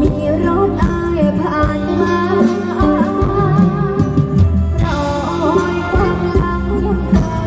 มีรถอายผ่านมาน้อยกำลังงสา